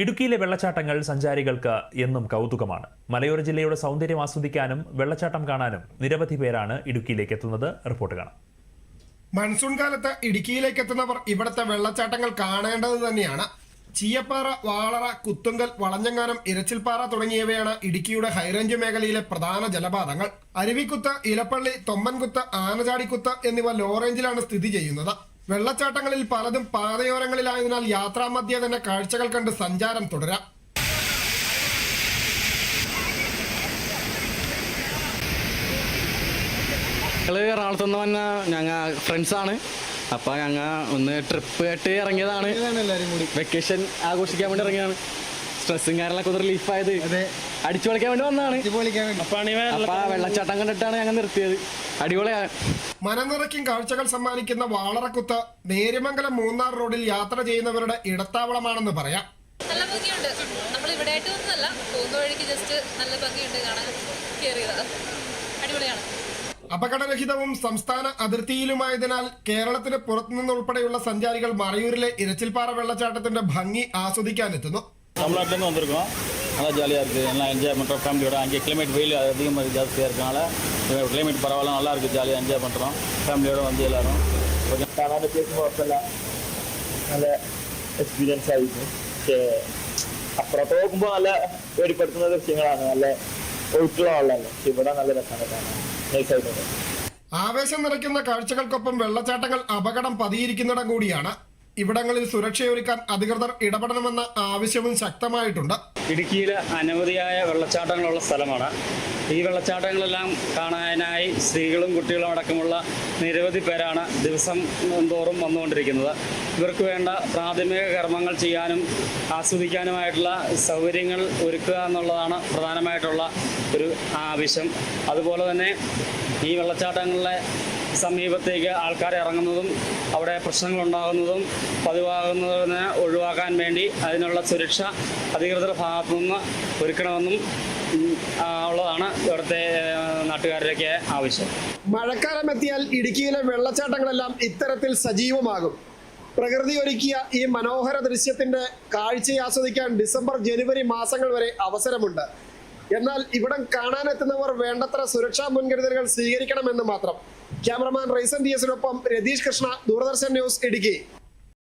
ഇടുക്കിയിലെ വെള്ളച്ചാട്ടങ്ങൾ സഞ്ചാരികൾക്ക് എന്നും കൗതുകമാണ്. മലയോര ജില്ലയുടെ സൗന്ദര്യം ആസ്വദിക്കാനും വെള്ളച്ചാട്ടം കാണാനും നിരവധി പേരാണ് ഇടുക്കിയിലേക്ക് എത്തുന്നത്. റിപ്പോർട്ട് കാണാം. മൺസൂൺ കാലത്ത് ഇടുക്കിയിലേക്ക് എത്തുന്നവർ ഇവിടുത്തെ വെള്ളച്ചാട്ടങ്ങൾ കാണേണ്ടത് തന്നെയാണ്. ചീയപ്പാറ വാളറ കുത്തുങ്കൽ വളഞ്ഞങ്ങാനം ഇരച്ചിൽപ്പാറ തുടങ്ങിയവയാണ് ഇടുക്കിയുടെ ഹൈറേഞ്ച് മേഖലയിലെ പ്രധാന ജലപാതങ്ങൾ. അരുവിക്കുത്ത് ഇലപ്പള്ളി തൊമ്പൻകുത്ത് ആനചാടിക്കുത്ത് എന്നിവ ലോ റേഞ്ചിലാണ് സ്ഥിതി ചെയ്യുന്നത്. വെള്ളച്ചാട്ടങ്ങളിൽ പലതും പാതയോരങ്ങളിലായതിനാൽ യാത്രാമധ്യേ തന്നെ കാഴ്ചകൾ കണ്ട് സഞ്ചാരം തുടരാം. ഞങ്ങൾ എറണാകുളത്ത് നിന്ന് വന്ന ഞങ്ങൾ ഫ്രണ്ട്സാണ് അപ്പോൾ ഞങ്ങൾ ഒന്ന് ട്രിപ്പ് ആയിട്ട് ഇറങ്ങിയതാണ്. വെക്കേഷൻ ആഘോഷിക്കാൻ വേണ്ടി ഇറങ്ങിയതാണ്. സ്ട്രെസ്സും കാര്യങ്ങളൊക്കെ ഒന്ന് റിലീഫായത് അടിച്ചു പൊളിക്കാൻ വേണ്ടി വന്നതാണ്. അപ്പൊ വെള്ളച്ചാട്ടം കണ്ടിട്ടാണ് ഞങ്ങൾ നിർത്തിയത്. അടിപൊളിയാണ് മനനിറയ്ക്കും കാഴ്ചകൾ സമ്മാനിക്കുന്ന വാളറക്കുത്ത് നേര്യമംഗലം മൂന്നാർ റോഡിൽ യാത്ര ചെയ്യുന്നവരുടെ ഇടത്താവളമാണെന്ന് പറയാം. നല്ല ഭംഗിയുണ്ട്. നമ്മൾ ഇവിടെ ആയിട്ട് ഒന്നല്ല പോകുന്ന വഴിക്ക് ജസ്റ്റ് നല്ല ഭംഗിയുണ്ട് കാണാൻ. കയറിയത് അടിപൊളിയാണ്. അപകടരഹിതവും സംസ്ഥാന അതിർത്തിയിലുമായതിനാൽ കേരളത്തിന് പുറത്തുനിന്ന് ഉൾപ്പെടെയുള്ള സഞ്ചാരികൾ മറയൂരിലെ ഇരച്ചിൽപ്പാറ വെള്ളച്ചാട്ടത്തിന്റെ ഭംഗി ആസ്വദിക്കാൻ ആസ്വദിക്കാനെത്തുന്നു தமிழ்நாட்டிலேருந்து வந்திருக்கோம் நல்லா ஜாலியாக இருக்குது എൻജോയ്മെന്റ് என்ஜாய்மெண்ட்டாக ஃபேமிலியோட அங்கே கிளைமேட் வெயில் அதிகமாக ஜாஸ்தியாக இருக்கனால கிளைமேட் பரவாயில்ல நல்லா இருக்குது ஜாலியாக என்ஜாய் பண்ணுறோம் ஃபேமிலியோட வந்து எல்லாரும் ஓகே കാണാൻ അത്യാവശ്യം കുഴപ്പമില്ല നല്ല എക്സ്പീരിയൻസ് ആയിരുന്നു പക്ഷേ അപ്പുറത്ത് നോക്കുമ്പോൾ നല്ല പേടിപ്പെടുത്തുന്ന ദൃശ്യങ്ങളാണ് നല്ല ഒഴുക്കുള്ള വെള്ളമല്ല പക്ഷെ ഇവിടെ നല്ല രസമാണ് കാണാൻ നൈസ് ആയിട്ടുണ്ട് ആവേശം നിറയ്ക്കുന്ന കാഴ്ചകൾക്കൊപ്പം വെള്ളച്ചാട്ടങ്ങൾ അപകടം പതിയിരിക്കുന്നിടം കൂടിയാണ് ഇവിടങ്ങളിൽ സുരക്ഷയൊരുക്കാൻ അധികൃതർ ഇടപെടണമെന്ന ആവശ്യവും ശക്തമായിട്ടുണ്ട് ഇടുക്കിയിൽ അനവധിയായ വെള്ളച്ചാട്ടങ്ങളുള്ള സ്ഥലമാണ്. ഈ വെള്ളച്ചാട്ടങ്ങളെല്ലാം കാണാനായി സ്ത്രീകളും കുട്ടികളും അടക്കമുള്ള നിരവധി പേരാണ് ദിവസം തോറും വന്നുകൊണ്ടിരിക്കുന്നത്. ഇവർക്ക് വേണ്ട പ്രാഥമിക കർമ്മങ്ങൾ ചെയ്യാനും ആസ്വദിക്കാനുമായിട്ടുള്ള സൗകര്യങ്ങൾ ഒരുക്കുക എന്നുള്ളതാണ് പ്രധാനമായിട്ടുള്ള ഒരു ആവശ്യം. അതുപോലെ തന്നെ ഈ വെള്ളച്ചാട്ടങ്ങളിലെ സമീപത്തേക്ക് ആൾക്കാർ ഇറങ്ങുന്നതും അവിടെ പ്രശ്നങ്ങളുണ്ടാകുന്നതും പതിവാകുന്നതിനെ ഒഴിവാക്കാൻ വേണ്ടി അതിനുള്ള സുരക്ഷ അധികൃതർ ഭാഗത്തു നിന്ന് ഒരുക്കണമെന്നും ഉള്ളതാണ് ഇവിടുത്തെ നാട്ടുകാരുടെയൊക്കെ ആവശ്യം. മഴക്കാലം എത്തിയാൽ ഇടുക്കിയിലെ വെള്ളച്ചാട്ടങ്ങളെല്ലാം ഇത്തരത്തിൽ സജീവമാകും. പ്രകൃതി ഒരുക്കിയ ഈ മനോഹര ദൃശ്യത്തിന്റെ കാഴ്ചയെ ആസ്വദിക്കാൻ ഡിസംബർ ജനുവരി മാസങ്ങൾ വരെ അവസരമുണ്ട്. എന്നാൽ ഇവിടം കാണാനെത്തുന്നവർ വേണ്ടത്ര സുരക്ഷാ മുൻകരുതലുകൾ സ്വീകരിക്കണമെന്ന് മാത്രം ക്യാമറമാൻ റൈസൻ ഡി എസിനൊപ്പം രതീഷ് കൃഷ്ണ ദൂരദർശൻ ന്യൂസ് ഇടുക്കി.